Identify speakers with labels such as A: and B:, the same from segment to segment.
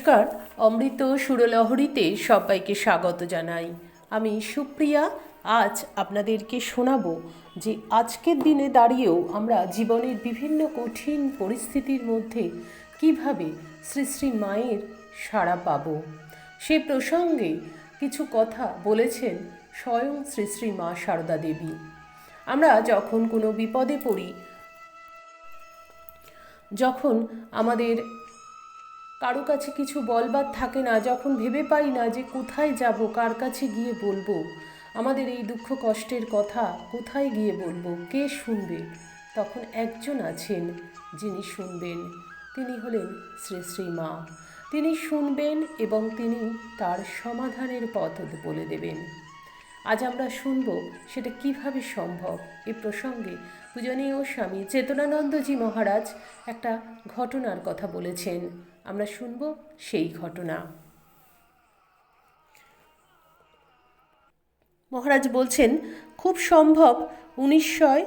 A: নমস্কার। অমৃত সুরলহরীতে সবাইকে স্বাগত জানাই। আমি সুপ্রিয়া, আজ আপনাদেরকে শোনাবো যে আজকের দিনে দাঁড়িয়েও আমরা জীবনের বিভিন্ন কঠিন পরিস্থিতির মধ্যে কীভাবে শ্রী শ্রী মায়ের সাড়া পাব। সে প্রসঙ্গে কিছু কথা বলেছেন স্বয়ং শ্রী শ্রী মা সারদা দেবী। আমরা যখন কোনো বিপদে পড়ি, যখন আমাদের কারও কাছে কিছু বলবার থাকে না, যখন ভেবে পাই না যে কোথায় যাব, কার কাছে গিয়ে বলব? আমাদের এই দুঃখ কষ্টের কথা কোথায় গিয়ে বলব? কে শুনবে? তখন একজন আছেন যিনি শুনবেন। তিনি হলেন শ্রী শ্রী মা। তিনি শুনবেন এবং তিনি তার সমাধানের পথ বলে দেবেন। আজ আমরা শুনব সেটা কীভাবে সম্ভব? এ প্রসঙ্গে পূজনীয় স্বামী চেতনানন্দজি মহারাজ একটা ঘটনার কথা বলেছেন। আমরা শুনব সেই ঘটনা। মহারাজ বলছেন, খুব সম্ভব উনিশশো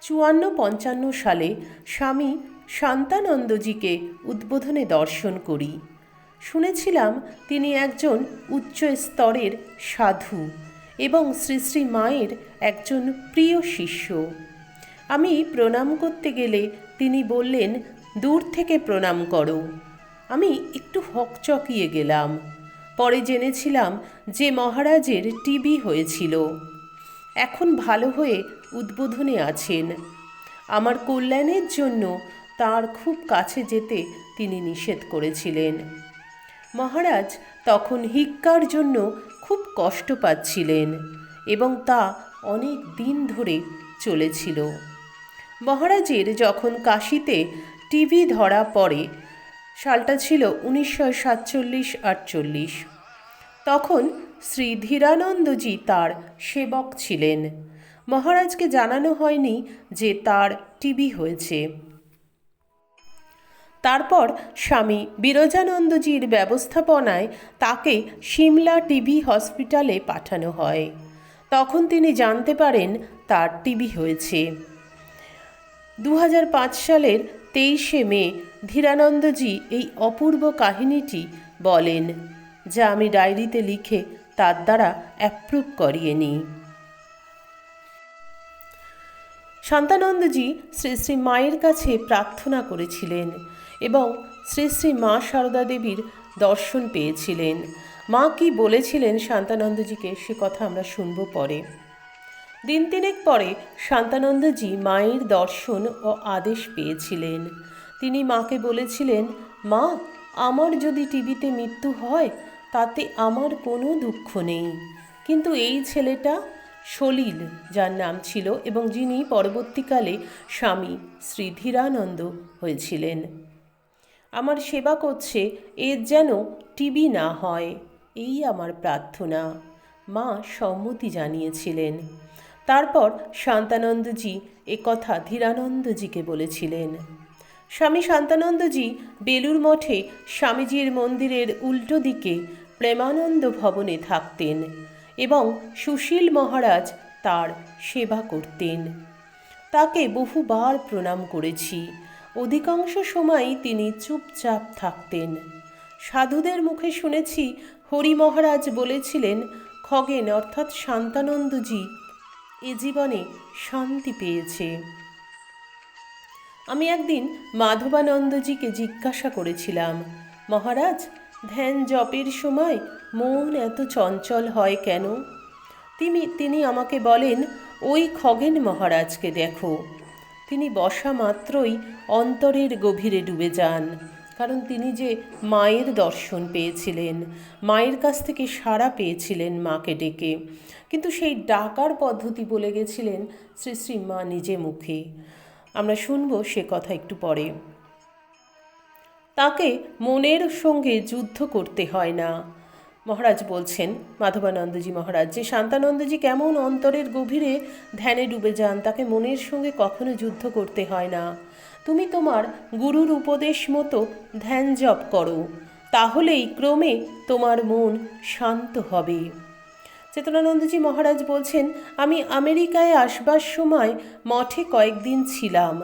A: চুয়ান্ন পঞ্চান্ন সালে স্বামী শান্তানন্দজিকে উদ্বোধনে দর্শন করি। শুনেছিলাম তিনি একজন উচ্চ স্তরের সাধু এবং শ্রী শ্রী মায়ের একজন প্রিয় শিষ্য। আমি প্রণাম করতে গেলে তিনি বললেন, দূর থেকে প্রণাম করো। আমি একটু হকচকিয়ে গেলাম। পরে জেনেছিলাম যে মহারাজের টিবি হয়েছিল। এখন ভালো হয়ে উদ্বোধনে আছেন। আমার কল্যাণের জন্য তার খুব কাছে যেতে তিনি নিষেধ করেছিলেন। মহারাজ তখন হিক্কার জন্য খুব কষ্ট পাচ্ছিলেন এবং তা অনেক দিন ধরে চলেছিল। মহারাজের যখন কাশিতে টিভি ধরা পড়ে সালটা ছিল উনিশশো সাতচল্লিশ আটচল্লিশ। তখন শ্রী ধীরানন্দজি তার সেবক ছিলেন। মহারাজকে জানানো হয়নি যে তার টিবি হয়েছে। তারপর স্বামী বিরজানন্দজির ব্যবস্থাপনায় তাকে সিমলা টিবি হসপিটালে পাঠানো হয়। তখন তিনি জানতে পারেন তার টিবি হয়েছে। দু হাজার পাঁচ সালের তেইশে মে ধীরানন্দজি এই অপূর্ব কাহিনীটি বলেন, যা আমি ডায়েরিতে লিখে তার দ্বারা অ্যাপ্রুভ করিয়ে নিই। শান্তানন্দজি শ্রী শ্রী মায়ের কাছে প্রার্থনা করেছিলেন এবং শ্রী শ্রী মা সারদা দেবীর দর্শন পেয়েছিলেন। মা কি বলেছিলেন শান্তানন্দজিকে সে কথা আমরা শুনব পরে। দিন তিনেক পরে শান্তানন্দজি মায়ের দর্শন ও আদেশ পেয়েছিলেন। তিনি মাকে বলেছিলেন, মা, আমার যদি টিভিতে মৃত্যু হয়, তাতে আমার কোনো দুঃখ নেই। কিন্তু এই ছেলেটা সলিল, যার নাম ছিল এবং যিনি পরবর্তীকালে স্বামী শ্রী ধীরানন্দ হয়েছিলেন। আমার সেবা করছে, এর যেন টিবি না হয়। এই আমার প্রার্থনা, মা সম্মতি জানিয়েছিলেন। তারপর শান্তানন্দজি কথা ধীরানন্দজিকে বলেছিলেন। স্বামী শান্তানন্দজি বেলুর মঠে স্বামীজির মন্দিরের উল্টো দিকে প্রেমানন্দ ভবনে থাকতেন এবং সুশীল মহারাজ তার সেবা করতেন। তাকে বহুবার প্রণাম করেছি। অধিকাংশ সময়ই তিনি চুপচাপ থাকতেন। সাধুদের মুখে শুনেছি হরি মহারাজ বলেছিলেন, খগেন অর্থাৎ শান্তানন্দজি এ জীবনে শান্তি পেয়েছে। আমি একদিন মাধবানন্দজিকে জিজ্ঞাসা করেছিলাম, মহারাজ, ধ্যান জপের সময় মন এত চঞ্চল হয় কেন? তিনি তিনি আমাকে বলেন, ওই খগেন মহারাজকে দেখো। তিনি বসা মাত্রই অন্তরের গভীরে ডুবে যান, কারণ তিনি যে মায়ের দর্শন পেয়েছিলেন, মায়ের কাছ থেকে সাড়া পেয়েছিলেন মাকে ডেকে। কিন্তু সেই ডাকার পদ্ধতি বলে গেছিলেন শ্রী শ্রী মা নিজে মুখে। আমরা শুনব সে কথা একটু পরে। তাকে মনের সঙ্গে যুদ্ধ করতে হয় না। মহারাজ বলছেন, মাধবানন্দজি মহারাজ, যে শান্তানন্দজি কেমন অন্তরের গভীরে ধ্যানে ডুবে যান, তাকে মনের সঙ্গে কখনো যুদ্ধ করতে হয় না। তুমি তোমার গুরুর উপদেশ মতো ধ্যান জপ করো, তাহলেই ক্রমে তোমার মন শান্ত হবে। চেতনানন্দজি মহারাজ বলছেন, আমি আমেরিকায় আসবার সময় মঠে কয়েকদিন ছিলাম।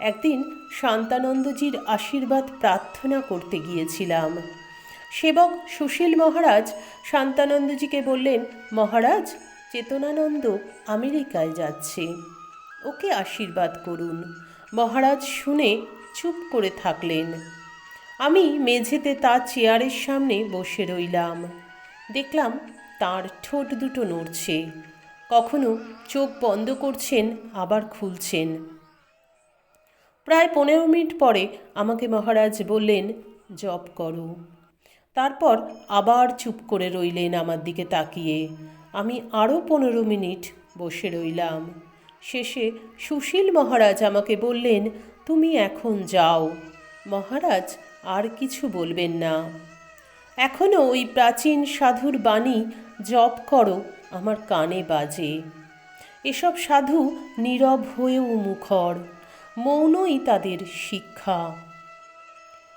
A: একদিন শান্তানন্দজির আশীর্বাদ প্রার্থনা করতে গিয়েছিলাম। সেবক সুশীল মহারাজ শান্তানন্দজিকে বললেন, মহারাজ, চেতনানন্দ আমেরিকায় যাচ্ছে। ওকে আশীর্বাদ করুন। মহারাজ শুনে চুপ করে থাকলেন। আমি মেঝেতে তার চেয়ারের সামনে বসে রইলাম। দেখলাম তার ঠোঁট দুটো নড়ছে। কখনো চোখ বন্ধ করছেন, আবার খুলছেন। প্রায় পনেরো মিনিট পরে আমাকে মহারাজ বললেন, জপ করো। তারপর আবার চুপ করে রইলেন আমার দিকে তাকিয়ে। আমি আরও পনেরো মিনিট বসে রইলাম। শেষে সুশীল মহারাজ আমাকে বললেন, তুমি এখন যাও। মহারাজ আর কিছু বলবেন না। এখনও ওই প্রাচীন সাধুর বাণী জপ করো, আমার কানে বাজে। এসব সাধু নীরব হয়েও মুখর, মৌনই তাদের শিক্ষা।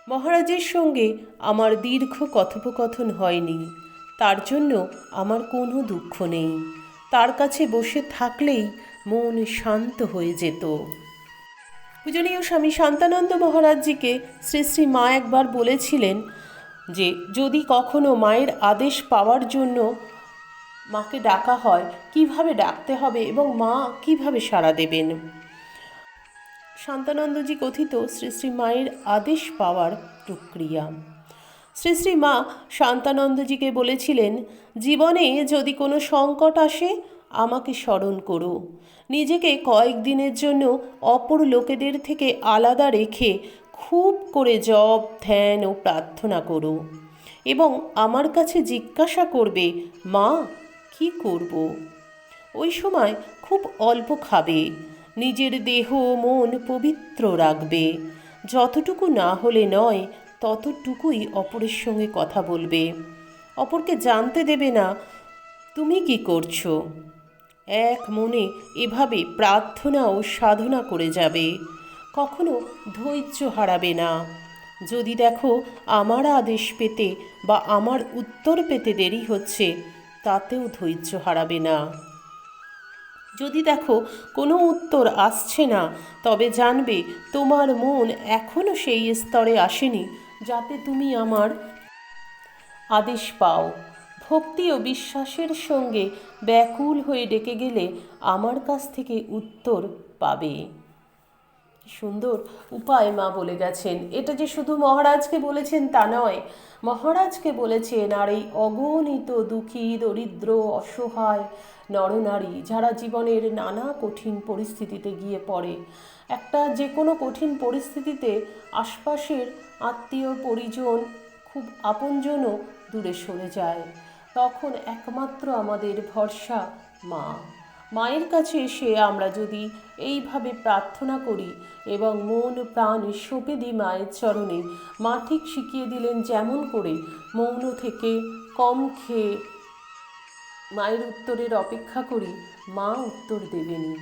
A: মহারাজের সঙ্গে আমার দীর্ঘ কথোপকথন হয়নি, তার জন্য আমার কোনো দুঃখ নেই। তার কাছে বসে থাকলেই মন শান্ত হয়ে যেত। পূজনীয় স্বামী শান্তানন্দ মহারাজজিকে শ্রী শ্রী মা একবার বলেছিলেন যে যদি কখনো মায়ের আদেশ পাওয়ার জন্য মাকে ডাকা হয়, কীভাবে ডাকতে হবে এবং মা কীভাবে সাড়া দেবেন? শান্তানন্দজি কথিত শ্রী শ্রী মায়ের আদেশ পাওয়ার প্রক্রিয়া। শ্রী শ্রী মা শান্তানন্দজিকে বলেছিলেন, জীবনে যদি কোনো সংকট আসে, আমাকে স্মরণ করো। নিজেকে কয়েকদিনের জন্য অপর লোকেদের থেকে আলাদা রেখে খুব করে জপ, ধ্যান ও প্রার্থনা করো। এবং আমার কাছে জিজ্ঞাসা করবে, মা, কি করব? ওই সময় খুব অল্প খাবে। নিজের দেহ মন পবিত্র রাখবে। যতটুকু না হলে নয়, ততটুকুই অপরের সঙ্গে কথা বলবে। অপরকে জানতে দেবে না, তুমি কি করছ? এক মনে এভাবে প্রার্থনা ও সাধনা করে যাবে। কখনো ধৈর্য হারাবে না। যদি দেখো আমার আদেশ পেতে বা আমার উত্তর পেতে দেরি হচ্ছে, তাতেও ধৈর্য হারাবে না। যদি দেখো কোনো উত্তর আসছে না, তবে জানবে তোমার মন এখনও সেই স্তরে আসেনি, যাতে তুমি আমার আদেশ পাও। ভক্তি ও বিশ্বাসের সঙ্গে ব্যাকুল হয়ে ডেকে গেলে আমার কাছ থেকে উত্তর পাবে। সুন্দর উপায় মা বলে গেছেন। এটা যে শুধু মহারাজকে বলেছেন তা নয়, মহারাজকে বলেছেন, আর এই অগণিত দুঃখী, দরিদ্র, অসহায় নরনারী যারা জীবনের নানা কঠিন পরিস্থিতিতে গিয়ে পড়ে, একটা যে কোনো কঠিন পরিস্থিতিতে আশপাশের আত্মীয় পরিজন খুব আপনজনও দূরে সরে যায়। তখন একমাত্র আমাদের ভরসা মা। মায়ের কাছে এসে আমরা যদি এইভাবে প্রার্থনা করি এবং মন প্রাণ সঁপে দিই মায়ের চরণে, মা ঠিক শিখিয়ে দিলেন যেমন করে মৌন থেকে কম খেয়ে মায়ের উত্তরের অপেক্ষা করি, মা উত্তর দেবেনি।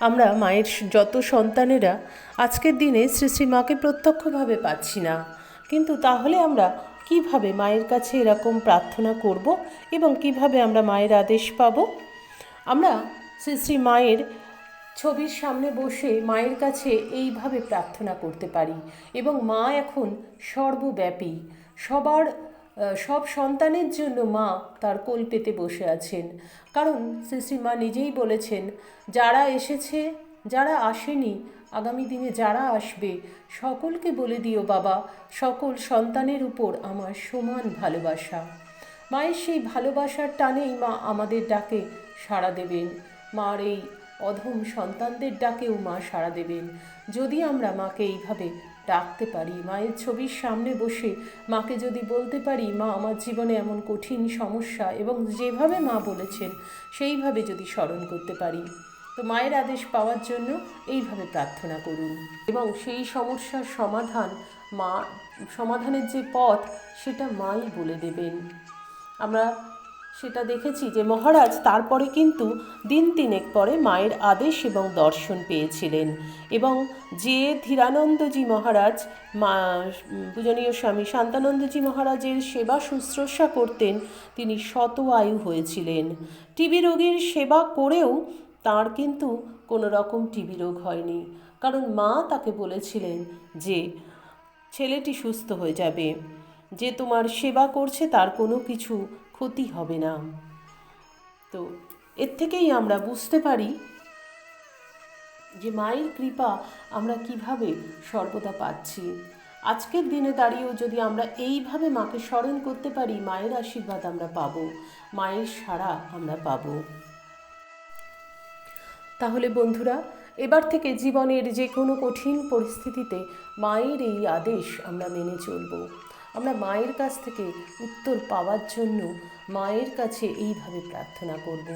A: আমরা মায়ের যত সন্তানেরা আজকের দিনে শ্রী শ্রী মাকে প্রত্যক্ষভাবে পাচ্ছি না। কিন্তু তাহলে আমরা কীভাবে মায়ের কাছে এরকম প্রার্থনা করব এবং কীভাবে আমরা মায়ের আদেশ পাব? আমরা শ্রী শ্রী মায়ের ছবির সামনে বসে মায়ের কাছে এইভাবে প্রার্থনা করতে পারি। এবং মা এখন সর্বব্যাপী। সবার সব সন্তানের জন্য মা তার কোল পেতে বসে আছেন। কারণ শ্রী শ্রী মা নিজেই বলেছেন, যারা এসেছে, যারা আসেনি, আগামী দিনে যারা আসবে, সকলকে বলে দিও বাবা, সকল সন্তানের উপর আমার সমান ভালোবাসা। মায়ের সেই ভালোবাসার টানেই মা আমাদের ডাকে সাড়া দেবেন। মার এই অধম সন্তানদের ডাকেও মা সাড়া দেবেন। যদি আমরা মাকে এইভাবে ডাকতে পারি, মায়ের ছবির সামনে বসে মাকে যদি বলতে পারি, মা, আমার জীবনে এমন কঠিন সমস্যা এবং যেভাবে মা বলেছেন, সেইভাবে যদি স্মরণ করতে পারি, তো মায়ের আদেশ পাওয়ার জন্য এইভাবে প্রার্থনা করুন। এবং সেই সমস্যার সমাধান মা, সমাধানের যে পথ, সেটা মাই বলে দেবেন। আমরা সেটা দেখেছি যে মহারাজ তারপরে কিন্তু দিন তিনেক পরে মায়ের আদেশ এবং দর্শন পেয়েছিলেন। এবং যে ধীরানন্দজি মহারাজ, মা, পূজনীয় স্বামী শান্তানন্দজি মহারাজের সেবা শুশ্রূষা করতেন, তিনি শত আয়ু হয়েছিলেন। টিবি রোগীর সেবা করেও তার কিন্তু কোনো রকম টিবি রোগ হয়নি। কারণ মা তাকে বলেছিলেন যে, ছেলেটি সুস্থ হয়ে যাবে। যে তোমার সেবা করছে তার কোনো কিছু ক্ষতি হবে না। তো এর থেকেই আমরা বুঝতে পারি যে মায়ের কৃপা আমরা কীভাবে সর্বদা পাচ্ছি। আজকের দিনে দাঁড়িয়েও যদি আমরা এইভাবে মাকে স্মরণ করতে পারি, মায়ের আশীর্বাদ আমরা পাবো, মায়ের সাড়া আমরা পাবো। তাহলে বন্ধুরা, এবার থেকে জীবনের যে কোনো কঠিন পরিস্থিতিতে মায়ের এই আদেশ আমরা মেনে চলব। আমরা মায়ের কাছ থেকে উত্তর পাওয়ার জন্য মায়ের কাছে এইভাবে প্রার্থনা করব।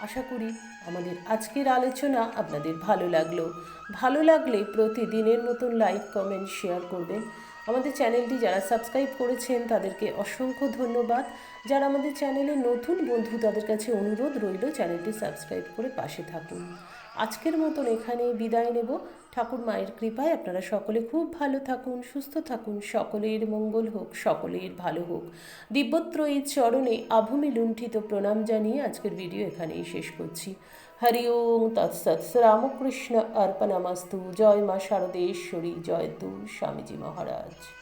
A: আশা করি আমাদের আজকের আলোচনা আপনাদের ভালো লাগল। ভালো লাগলে প্রতিদিনের মতন লাইক কমেন্ট শেয়ার করবেন। আমাদের চ্যানেলটি যারা সাবস্ক্রাইব করেছেন, তাদেরকে অসংখ্য ধন্যবাদ। যারা আমাদের চ্যানেলে নতুন বন্ধু, তাদের কাছে অনুরোধ রইল চ্যানেলটি সাবস্ক্রাইব করে পাশে থাকুন। আজকের মতন এখানেই বিদায় নেব। ঠাকুর মায়ের কৃপায় আপনারা সকলে খুব ভালো থাকুন, সুস্থ থাকুন, সকলের মঙ্গল হোক, সকলের ভালো হোক। দিব্যত্রয়ীর চরণে আভূমি লুণ্ঠিত প্রণাম জানিয়ে আজকের ভিডিও এখানেই শেষ করছি। হরি ওম তৎসৎ রামকৃষ্ণ অর্পণামস্তু। জয় মা শারদেশ্বরী, জয় তু স্বামীজি মহারাজ।